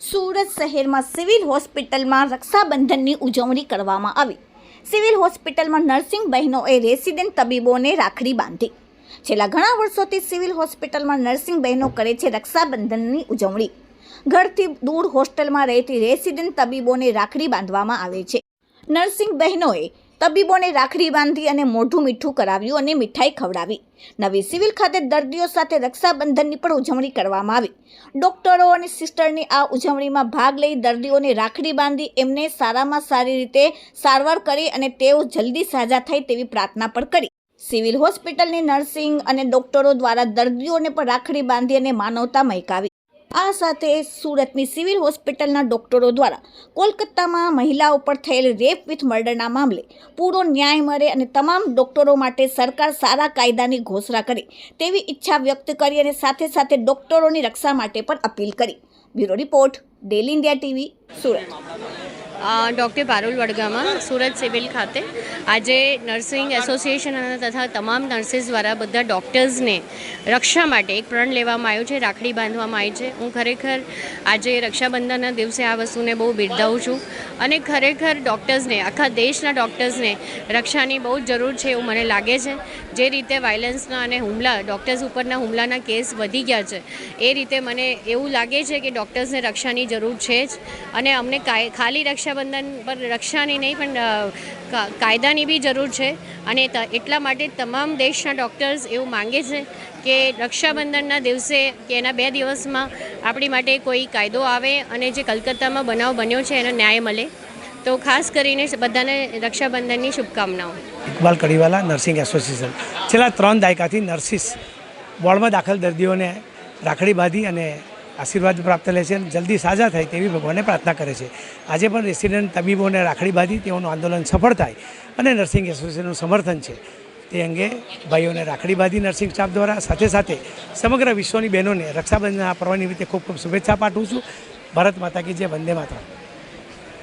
સુરત શહેરમાં સિવિલ હોસ્પિટલમાં રક્ષાબંધનની ઉજવણી કરવામાં આવી. સિવિલ હોસ્પિટલમાં નર્સિંગ બહેનોએ રેસિડેન્ટ તબીબોને રાખડી બાંધી. છેલ્લા ઘણા વર્ષોથી સિવિલ હોસ્પિટલમાં નર્સિંગ બહેનો કરે છે રક્ષાબંધનની ઉજવણી. ઘરથી દૂર હોસ્ટેલમાં રહેતી રેસિડેન્ટ તબીબોને રાખડી બાંધવામાં આવે છે. નર્સિંગ બહેનોએ તબીબોને રાખડી બાંધી અને મોઢું મીઠું કરાવ્યું અને મીઠાઈ ખવડાવી. નવી સિવિલ ખાતે દર્દીઓ સાથે રક્ષાબંધનની પણ ઉજવણી કરવામાં આવી. ડોક્ટરો અને સિસ્ટરની આ ઉજવણીમાં ભાગ લઈ દર્દીઓને રાખડી બાંધી એમને સારામાં સારી રીતે સારવાર કરી અને તેઓ જલ્દી સાજા થાય તેવી પ્રાર્થના પણ કરી. સિવિલ હોસ્પિટલની નર્સિંગ અને ડોક્ટરો દ્વારા દર્દીઓને પણ રાખડી બાંધી અને માનવતા મહેકાવી. આ સાથે સુરતની સિવિલ હોસ્પિટલના ડોક્ટરો દ્વારા કોલકાતામાં મહિલાઓ પર થયેલ રેપ વિથ મર્ડરના મામલે પૂરો ન્યાય મળે અને તમામ ડોક્ટરો માટે સરકાર સારા કાયદાની ઘોષણા કરે તેવી ઈચ્છા વ્યક્ત કરી અને સાથે સાથે ડોક્ટરોની રક્ષા માટે પણ અપીલ કરી. Bureau report, daily India TV, Surat. Doctor Parul Vadgama, Surat civil ખાતે. આજે નર્સિંગ એસોસિએશન અને તથા તમામ નર્સિસ દ્વારા બધા ડૉક્ટર્સને રક્ષા માટે એક પ્રણ લેવામાં આવ્યું છે, રાખડી બાંધવામાં આવી છે. હું ખરેખર આજે રક્ષાબંધનના દિવસે આ વસ્તુને બહુ બિરદાવું છું અને ખરેખર ડૉક્ટર્સને, આખા દેશના ડૉક્ટર્સને રક્ષાની બહુ જ જરૂર છે એવું મને લાગે છે. જે રીતે વાયલન્સના અને હુમલા, ડૉક્ટર્સ ઉપરના હુમલાના કેસ વધી ગયા છે, એ રીતે મને એવું લાગે છે કે ડૉક્ટર્સને રક્ષાની જરૂર છે જ. અને અમને ખાલી ખાલી રક્ષાબંધન પર રક્ષાની નહીં, પણ કાયદાની બી જરૂર છે. અને એટલા માટે તમામ દેશના ડૉક્ટર્સ એવું માંગે છે કે રક્ષાબંધનના દિવસે કે એના બે દિવસમાં આપણી માટે કોઈ કાયદો આવે અને જે કલકત્તામાં બનાવ બન્યો છે, એનો ન્યાય મળે. તો ખાસ કરીને બધાને રક્ષાબંધનની શુભકામનાઓ. Iqbal Kadiwala, nursing association. છેલ્લા ત્રણ દાયકાથી નર્સિસ વોર્ડમાં દાખલ દર્દીઓને રાખડી બાંધી અને આશીર્વાદ પ્રાપ્ત લે છે અને જલ્દી સાજા થાય તેવી ભગવાનને પ્રાર્થના કરે છે. આજે પણ રેસિડેન્ટ તબીબોને રાખડી બાંધી તેઓનું આંદોલન સફળ થાય અને નર્સિંગ એસોસિએશનનું સમર્થન છે. તે અંગે ભાઈઓને રાખડી બાંધી નર્સિંગ સ્ટાફ દ્વારા સાથે સાથે સમગ્ર વિશ્વની બહેનોને રક્ષાબંધનના પર્વ નિમિત્તે ખૂબ ખૂબ શુભેચ્છા પાઠવું છું. ભારત માતા કી જય, વંદે માતા